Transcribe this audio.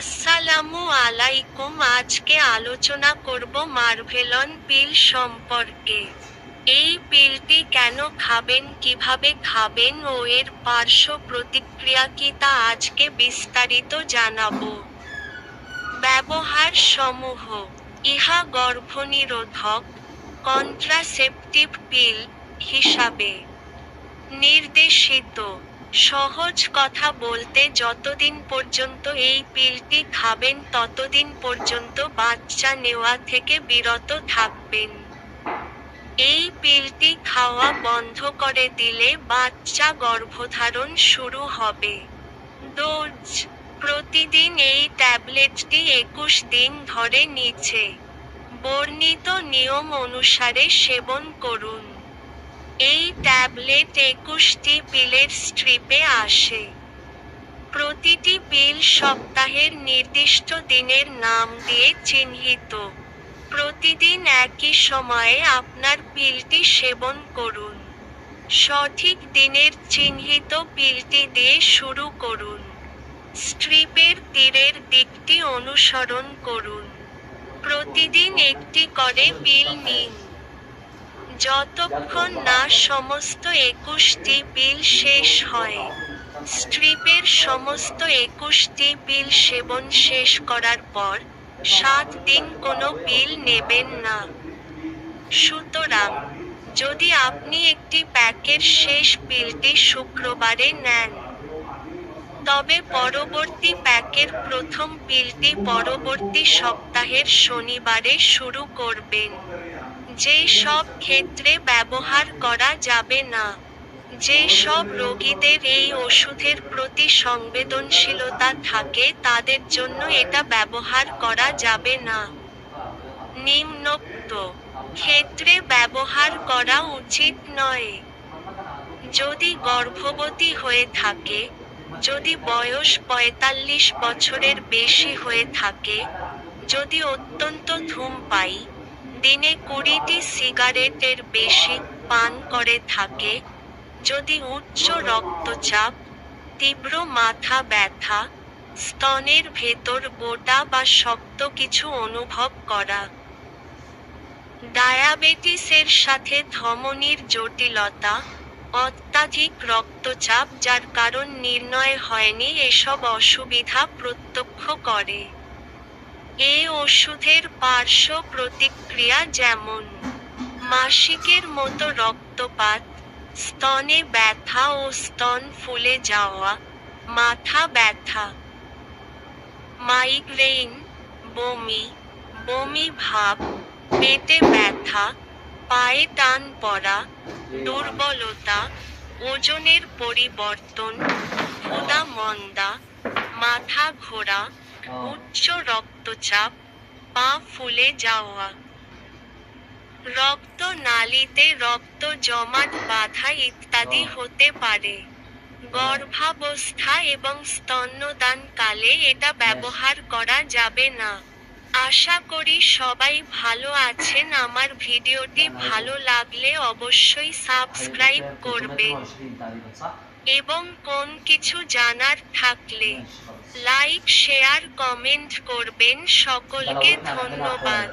আসসালামু আলাইকুম। আজকে আলোচনা করব মার্ভেলন পিল সম্পর্কে। এই পিলটি কেন খাবেন, কীভাবে খাবেন ও এর পার্শ্ব প্রতিক্রিয়া কি তা আজকে বিস্তারিত জানাব। ব্যবহার সমূহ। ইহা গর্ভনিরোধক কন্ট্রাসেপটিভ পিল হিসাবে নির্দেশিত। সহজ কথা বলতে যতদিন পর্যন্ত এই পিলটি খাবেন, ততদিন পর্যন্ত বাচ্চা নেওয়া থেকে বিরত থাকবেন। এই পিলটি খাওয়া বন্ধ করে দিলে বাচ্চা গর্ভধারণ শুরু হবে। ডোজ, প্রতিদিন এই ট্যাবলেটটি একুশ দিন ধরে নিচে। বর্ণিত নিয়ম অনুসারে সেবন করুন। এই ট্যাবলেট একুশটি পিলের স্ট্রিপে আসে। প্রতিটি পিল সপ্তাহের নির্দিষ্ট দিনের নাম দিয়ে চিহ্নিত। প্রতিদিন একই সময়ে আপনার পিলটি সেবন করুন। সঠিক দিনের চিহ্নিত পিলটি দিয়ে শুরু করুন। স্ট্রিপের তীরের দিকটি অনুসরণ করুন। প্রতিদিন একটি করে পিল নিন। যতক্ষণ না সমস্ত একুশটি বিল শেষ হয়, স্ট্রিপের সমস্ত একুশটি বিল সেবন শেষ করার পর সাত দিন কোনো বিল নেবেন না। সুতরাং যদি আপনি একটি প্যাকের শেষ বিলটি শুক্রবারে নেন, তবে পরবর্তী প্যাকের প্রথম বিলটি পরবর্তী সপ্তাহের শনিবারে শুরু করবেন। যে সব ক্ষেত্রে ব্যবহার করা যাবে না যে সব রোগীদের এই ওষুধের প্রতি সংবেদনশীলতা থাকে, তাদের জন্য এটা ব্যবহার করা যাবে না। নিম্নোক্ত, ক্ষেত্রে ব্যবহার করা উচিত নয়। যদি গর্ভবতী হয়ে থাকে, যদি বয়স পঁয়তাল্লিশ বছরের বেশি হয়ে থাকে, যদি অত্যন্ত ধূমপাই দিনে কুড়িটি সিগারেটের বেশি পান করে থাকে, যদি উচ্চ রক্তচাপ, তীব্র মাথা ব্যথা, স্তনের ভেতর গোটা বা শক্ত কিছু অনুভব করা। ডায়াবেটিসের সাথে ধমনির জটিলতা, অত্যাধিক রক্তচাপ যার কারণ নির্ণয় হয়নি, এসব অসুবিধা প্রত্যক্ষ করে। এ ওষুধের পার্শ্ব প্রতিক্রিয়া যেমন, মাসিকের মতো রক্তপাত, স্তনে ব্যথা ও স্তন ফুলে যাওয়া, মাথা ব্যথা মাইগ্রেন বমি বমি ভাব, পেটে ব্যথা, পায়ে টান পড়া, দুর্বলতা, ওজনের পরিবর্তন ক্ষুধা মন্দা, মাথা ঘোরা উচ্চ রক্তচাপ পা ফুলে যাওয়া রক্ত নালীতে রক্ত জমাট বাঁধা ইত্যাদি হতে পারে গর্ভাবস্থা এবং স্তন্যদান কালে এটা ব্যবহার করা যাবে না আশা করি সবাই ভালো আছেন আমার ভিডিওটি ভালো লাগলে অবশ্যই সাবস্ক্রাইব করবেন এবং কোন কিছু জানার থাকলে লাইক শেয়ার কমেন্ট করবেন। সকলকে ধন্যবাদ।